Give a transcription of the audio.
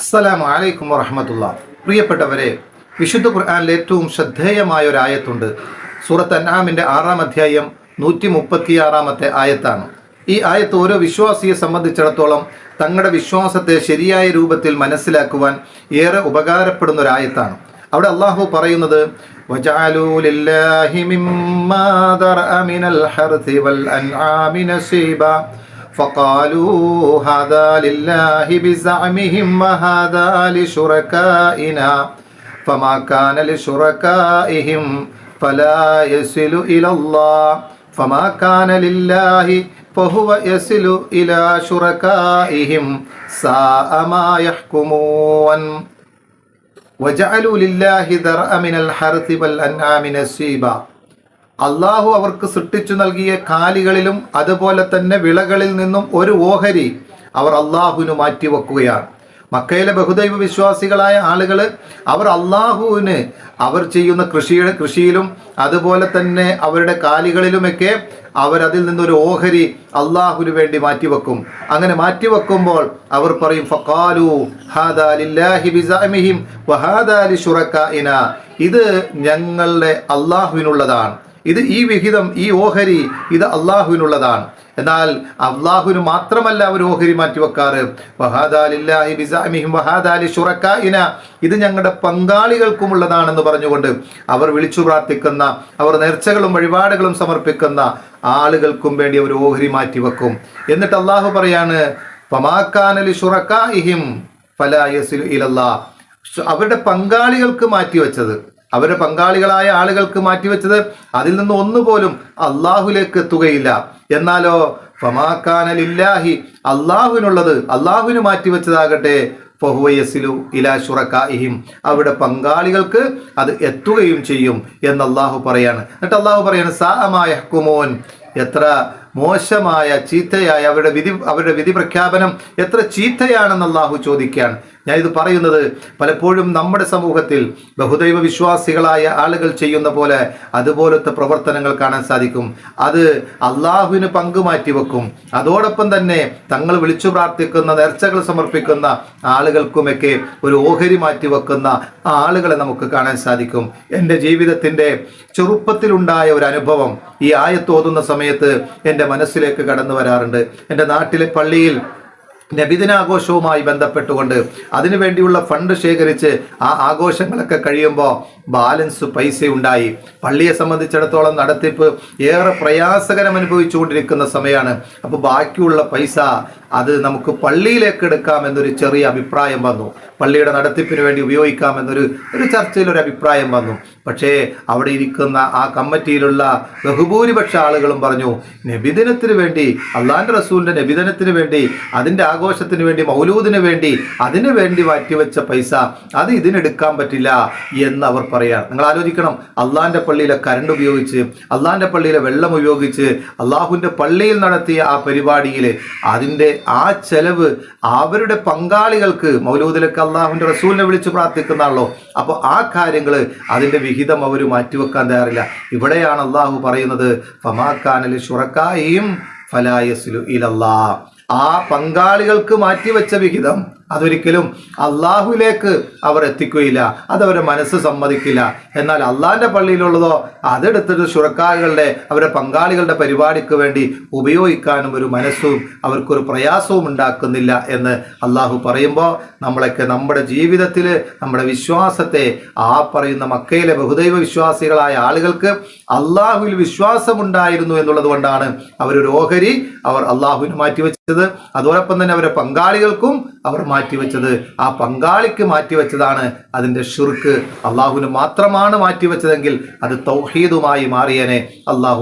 അസ്സലാമു അലൈക്കും വറഹമത്തുള്ള. പ്രിയപ്പെട്ടവരെ വിശുദ്ധ ഖുർആാനിൽ ഏറ്റവും ശ്രദ്ധേയമായ ഒരു ആയത്തുണ്ട് സൂറത്ത് അന്നാമിന്റെ ആറാം അധ്യായം നൂറ്റി മുപ്പത്തിയാറാമത്തെ ആയത്താണ്. ഈ ആയത്ത് ഓരോ വിശ്വാസിയെ സംബന്ധിച്ചിടത്തോളം തങ്ങളുടെ വിശ്വാസത്തെ ശരിയായ രൂപത്തിൽ മനസ്സിലാക്കുവാൻ ഏറെ ഉപകാരപ്പെടുന്ന ഒരു ആയത്താണ് അവിടെ അള്ളാഹു പറയുന്നത് വജാലൂലില്ലാഹി മിമ്മാ ദർഅ മിനൽ ഹർസി വൽ അൻആമി നസീബ فقالوا هذا لله بزعمهم وهذا لشركائنا. فما كان لشركائهم فلا يصل إلى الله. فما كان لله فهو يصل إلى شركائهم. ساء ما يحكمون. وجعلوا لله ذرأ من الحرث والأنعام نصيبا. അള്ളാഹു അവർക്ക് സൃഷ്ടിച്ചു നൽകിയ കാലികളിലും അതുപോലെ തന്നെ വിളകളിൽ നിന്നും ഒരു ഓഹരി അവർ അള്ളാഹുവിന് മാറ്റിവെക്കുകയാണ്. മക്കയിലെ ബഹുദൈവ വിശ്വാസികളായ ആളുകൾ അവർ അള്ളാഹുവിന് അവർ ചെയ്യുന്ന കൃഷിയുടെ കൃഷിയിലും അതുപോലെ തന്നെ അവരുടെ കാലികളിലുമൊക്കെ അവരതിൽ നിന്നൊരു ഓഹരി അള്ളാഹുവിന് വേണ്ടി മാറ്റിവെക്കും. അങ്ങനെ മാറ്റിവെക്കുമ്പോൾ അവർ പറയും ഫക്കാലു ഇത് ഞങ്ങളുടെ അള്ളാഹുവിനുള്ളതാണ്. ഇത് ഈ വിഹിതം ഈ ഓഹരി ഇത് അള്ളാഹുവിനുള്ളതാണ്. എന്നാൽ അള്ളാഹുവിന് മാത്രമല്ല അവർ ഓഹരി മാറ്റിവെക്കാറ്. ഇത് ഞങ്ങളുടെ പങ്കാളികൾക്കുമുള്ളതാണെന്ന് പറഞ്ഞുകൊണ്ട് അവർ വിളിച്ചു പ്രാർത്ഥിക്കുന്ന അവർ നേർച്ചകളും വഴിപാടുകളും സമർപ്പിക്കുന്ന ആളുകൾക്കും വേണ്ടി അവർ ഓഹരി മാറ്റിവെക്കും. എന്നിട്ട് അള്ളാഹു പറയാണ് പമാക്കാനലി ഷുറക്കായിഹിം ഫലായസിൽ അവരുടെ പങ്കാളികൾക്ക് മാറ്റിവെച്ചത്. അവരുടെ പങ്കാളികളായ ആളുകൾക്ക് മാറ്റിവെച്ചത് അതിൽ നിന്ന് ഒന്നുപോലും അള്ളാഹുലേക്ക് എത്തുകയില്ല. എന്നാലോ ഫമാക്കാനലില്ലാഹി അള്ളാഹുവിനുള്ളത് അള്ളാഹുവിന് മാറ്റിവെച്ചതാകട്ടെ ഫഹുവയസിലു ഇലാ ഷുറക്കാഹിം അവിടെ പങ്കാളികൾക്ക് അത് എത്തുകയും ചെയ്യും എന്ന് അള്ളാഹു പറയാണ്. എന്നിട്ട് അള്ളാഹു പറയാണ് സാമായ കുമോൻ എത്ര മോശമായ ചീത്തയായ അവരുടെ വിധി അവരുടെ വിധി പ്രഖ്യാപനം എത്ര ചീത്തയാണെന്ന് അള്ളാഹു ചോദിക്കുകയാണ്. ഞാൻ ഇത് പറയുന്നത് പലപ്പോഴും നമ്മുടെ സമൂഹത്തിൽ ബഹുദൈവ വിശ്വാസികളായ ആളുകൾ ചെയ്യുന്ന പോലെ അതുപോലത്തെ പ്രവർത്തനങ്ങൾ കാണാൻ സാധിക്കും. അത് അള്ളാഹുവിന് പങ്കുമാറ്റി വെക്കും. അതോടൊപ്പം തന്നെ തങ്ങൾ വിളിച്ചു പ്രാർത്ഥിക്കുന്ന നേർച്ചകൾ സമർപ്പിക്കുന്ന ആളുകൾക്കുമൊക്കെ ഒരു ഓഹരി മാറ്റി വെക്കുന്ന ആളുകളെ നമുക്ക് കാണാൻ സാധിക്കും. എന്റെ ജീവിതത്തിന്റെ ചെറുപ്പത്തിലുണ്ടായ ഒരു അനുഭവം ഈ ആയത്തോതുന്ന സമയത്ത് എന്റെ മനസ്സിലേക്ക് കടന്നു വരാറുണ്ട്. എന്റെ നാട്ടിലെ പള്ളിയിൽ നബിദിനാഘോഷവുമായി ബന്ധപ്പെട്ടുകൊണ്ട് അതിനുവേണ്ടിയുള്ള ഫണ്ട് ശേഖരിച്ച് ആ ആഘോഷങ്ങളൊക്കെ കഴിയുമ്പോൾ ബാലൻസ് പൈസ ഉണ്ടായി പള്ളിയെ സംബന്ധിച്ചിടത്തോളം നടത്തിപ്പ് ഏറെ പ്രയാസകരം അനുഭവിച്ചുകൊണ്ടിരിക്കുന്ന സമയമാണ് അപ്പോൾ ബാക്കിയുള്ള പൈസ അത് നമുക്ക് പള്ളിയിലേക്ക് എടുക്കാം എന്നൊരു ചെറിയ അഭിപ്രായം വന്നു. പള്ളിയുടെ നടത്തിപ്പിന് വേണ്ടി ഉപയോഗിക്കാം എന്നൊരു ഒരു ചർച്ചയിൽ ഒരു അഭിപ്രായം വന്നു. പക്ഷേ അവിടെ ഇരിക്കുന്ന ആ കമ്മിറ്റിയിലുള്ള ബഹുഭൂരിപക്ഷ ആളുകളും പറഞ്ഞു നബിദിനത്തിന് വേണ്ടി അള്ളാഹാന്റെ റസൂലിന്റെ നബിദിനത്തിന് വേണ്ടി അതിന്റെ ആഘോഷത്തിന് വേണ്ടി മൗലൂദിന് വേണ്ടി അതിന് വേണ്ടി മാറ്റിവെച്ച പൈസ അത് ഇതിനെടുക്കാൻ പറ്റില്ല എന്ന് അവർ പറയാം നിങ്ങൾ ആലോചിക്കണം അള്ളാഹാന്റെ പള്ളിയിലെ കരണ്ട് ഉപയോഗിച്ച് അള്ളാഹാന്റെ പള്ളിയിലെ വെള്ളം ഉപയോഗിച്ച് അള്ളാഹുവിന്റെ പള്ളിയിൽ നടത്തിയ ആ പരിപാടിയിൽ അതിന്റെ ആ ചെലവ് അവരുടെ പങ്കാളികൾക്ക് മൗലൂദിലൊക്കെ അള്ളാഹുവിന്റെ റസൂലിനെ വിളിച്ച് പ്രാർത്ഥിക്കുന്നതാണല്ലോ. അപ്പോൾ ആ കാര്യങ്ങൾ അതിന്റെ അവർ മാറ്റിവെക്കാൻ തയ്യാറില്ല. ഇവിടെയാണ് അള്ളാഹു പറയുന്നത് ഫമാക്കാനൽ ഷുറക്കായും ഫലായസ്ലു ഇലല്ലാ. ആ പങ്കാളികൾക്ക് മാറ്റിവെച്ച വിഹിതം അതൊരിക്കലും അള്ളാഹുലേക്ക് അവർ എത്തിക്കുകയില്ല അതവരുടെ മനസ്സ് സമ്മതിക്കില്ല. എന്നാൽ അള്ളാഹിന്റെ പള്ളിയിലുള്ളതോ അതെടുത്തിട്ട് ശുറക്കാകളുടെ അവരുടെ പങ്കാളികളുടെ പരിപാടിക്ക് വേണ്ടി ഉപയോഗിക്കാനും ഒരു മനസ്സും അവർക്കൊരു പ്രയാസവും ഉണ്ടാക്കുന്നില്ല എന്ന് അള്ളാഹു പറയുമ്പോൾ നമ്മളൊക്കെ നമ്മുടെ ജീവിതത്തിൽ നമ്മുടെ വിശ്വാസത്തെ ആ പറയുന്ന മക്കയിലെ ബഹുദൈവ വിശ്വാസികളായ ആളുകൾക്ക് അള്ളാഹുവിൽ വിശ്വാസമുണ്ടായിരുന്നു എന്നുള്ളത് കൊണ്ടാണ് അവരൊരു ഓഹരി അവർ അള്ളാഹുവിന് മാറ്റിവെച്ചത്. അതോടൊപ്പം തന്നെ അവരുടെ പങ്കാളികൾക്കും അവർ മാറ്റിവെച്ചത് ആ പങ്കാളിക്ക് മാറ്റിവെച്ചതാണ്. അതിന്റെ ഷുർക്ക് അള്ളാഹുവിന് മാത്രമാണ് മാറ്റിവെച്ചതെങ്കിൽ അത് തൗഹീദുമായി മാറിയനെ. അള്ളാഹു